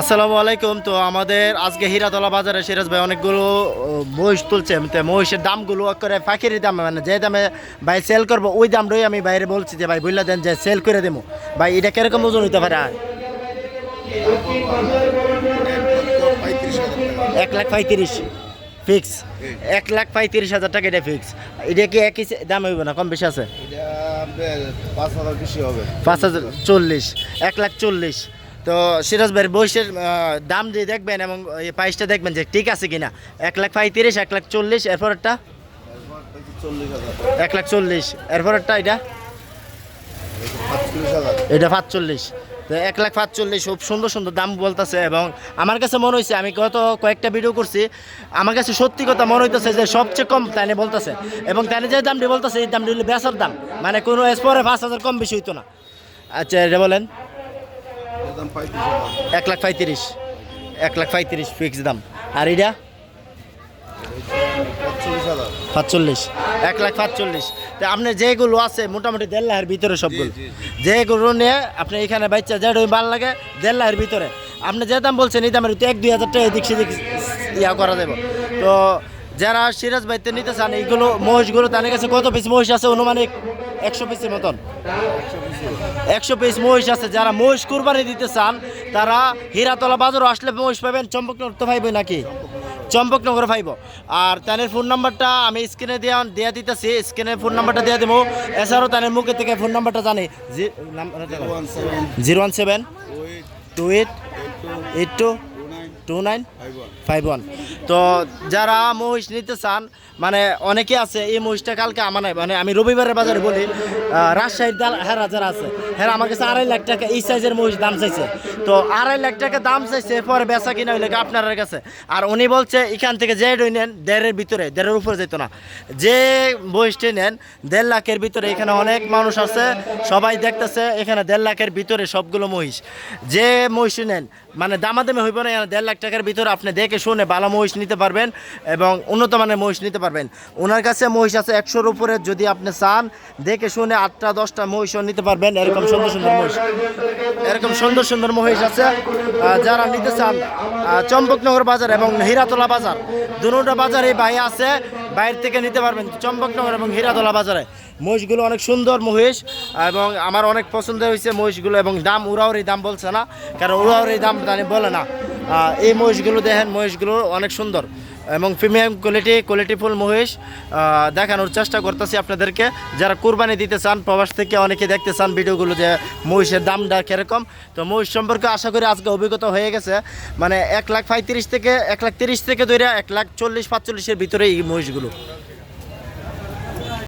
আসসালামু আলাইকুম। তো আমাদের আজকে হীরাতলা বাজারে সিরাজ ভাই অনেকগুলো মহিষ তুলছে। তো মহিষের দামগুলো করে ফাঁকির দামে মানে যে দামে ভাই সেল করব ওই দাম দামটাই আমি বাইরে বলছি যে ভাই বুঝলে দেন যে সেল করে দেবো ভাই এটা কীরকম ওজন হইতে পারে? আর এক লাখ পঁয়ত্রিশ। ফিক্স এক লাখ পঁয়ত্রিশ হাজার টাকা এটা ফিক্স এটা কি একই দাম হইব না? কম বেশি আছে? পাঁচ হাজার চল্লিশ। এক লাখ চল্লিশ। তো সিরাজ ভাইয়ের বয়সের দাম দিয়ে দেখবেন এবং এই প্রাইসটা দেখবেন যে ঠিক আছে কিনা। এক লাখ পঁয়ত্রিশ, এক লাখ চল্লিশ এরপরটা এক লাখ চল্লিশ এরপরটা এটা? এটা পাঁচচল্লিশ তো এক লাখ পাঁচচল্লিশ খুব সুন্দর সুন্দর দাম বলতেছে এবং আমার কাছে মনে হয়েছে, আমি গত কয়েকটা ভিডিও করছি, আমার কাছে সত্যি কথা মনে হইতেছে যে সবচেয়ে কম তাইনে বলতেছে এবং তাইনে যে দামটি বলতেছে, এই দামটি হলো বেচার দাম। মানে কোনো এসপরে পাঁচ হাজার কম বেশি হইতো না। আচ্ছা এটা বলেন এর দাম পঁয়ত্রিশ হাজার এক লাখ পঁয়ত্রিশ এক লাখ পঁয়ত্রিশ ফিক্স দাম। আর এটা? পাঁচচল্লিশ এক লাখ পাঁচচল্লিশ। তো আপনার যেগুলো আছে মোটামুটি দেড় লাখের ভিতরে সবগুলো। যেগুলো নিয়ে আপনি এখানে বাচ্চা যেটা ওই ভালো লাগে দেড় লাখের ভিতরে। আপনি যে দাম বলছেন এই দামের এক দুই হাজার টাকা এদিক সেদিক ইয়া করা যাবে। তো যারা সিরাজ বাইতে নিতে চান এইগুলো মহিষগুলো তাদের কাছে কত পিস মহিষ আছে অনুমানিক? একশো পিসের মতন। একশো পিস মহিষ আছে যারা মহিষ কুরবানি দিতে চান তারা হীরাতলা বাজারও আসলে মহিষ পাবেন চম্পকনগর তো পাইবে নাকি? চম্পকনগর ভাইব। আর তাদের ফোন নাম্বারটা আমি স্ক্রিনে দেওয়া দেওয়া দিতেছি স্ক্রিনে ফোন নাম্বারটা দেওয়া দেবো। এছাড়াও তাদের মুখে থেকে ফোন নাম্বারটা জানি। Zero one seven. Two eight. Eight two. Two nine five one five one তো যারা মহিষ নিতে চান মানে অনেকে আছে এই মহিষটা কালকে আমার মানে আমি রবিবারের বাজারে বলি রাজশাহীর দাল হ্যাঁ যারা আছে। হ্যাঁ আমার কাছে আড়াই লাখ টাকা, এই সাইজের মহিষ দাম চাইছে। তো আড়াই লাখ টাকা দাম চাইছে, এরপরে বেচা কিনা হইলে আপনার কাছে। আর উনি বলছে, এখান থেকে যে নেন, দেড়ের ভিতরে, দেড়ের উপরে যেত না। যে মহিষটি নেন, দেড় লাখের ভিতরে এখানে অনেক মানুষ আছে, সবাই দেখতেছে, এখানে দেড় লাখের ভিতরে সবগুলো মহিষ। যে মহিষ নেন মানে দামাদামি হইব না দেড় লাখ টাকার ভিতরে আপনি দেখে শুনে ভালো মহিষ নিতে পারবেন এবং উন্নত মানের মহিষ নিতে পারবেন। ওনার কাছে মহিষ আছে একশোর উপরে, যদি আপনি চান, দেখে শুনে আটটা, দশটা মহিষও নিতে পারবেন, এরকম সুন্দর সুন্দর মহিষ। এরকম সুন্দর সুন্দর মহিষ আছে যারা নিতে চান চম্পকনগর বাজার এবং হীরাতলা বাজার। দুটা বাজারে ভাই আছে, বাইরে থেকে নিতে পারবেন চম্পকনগর এবং হীরাতলা বাজারে। মহিষগুলো অনেক সুন্দর মহিষ, এবং আমার অনেক পছন্দ হয়েছে মহিষগুলো, এবং দাম উড়াউরি দাম বলছে না, কারণ উড়াউরি দাম বলে না। এই মহিষগুলো দেখেন, মহিষগুলো অনেক সুন্দর। এবং প্রিমিয়াম কোয়ালিটি কোয়ালিটিফুল মহিষ দেখানোর চেষ্টা করতেছি আপনাদেরকে। যারা কুরবানি দিতে চান, প্রবাস থেকে অনেকে দেখতে চান ভিডিওগুলো যে মহিষের দামটা কীরকম। তো মহিষ সম্পর্কে আশা করি আজকে অভিজ্ঞতা হয়ে গেছে। মানে এক লাখ পঁয়ত্রিশ থেকে, এক লাখ তিরিশ থেকে ধরে এক লাখ চল্লিশ, পাঁচচল্লিশের ভিতরে এই মহিষগুলো।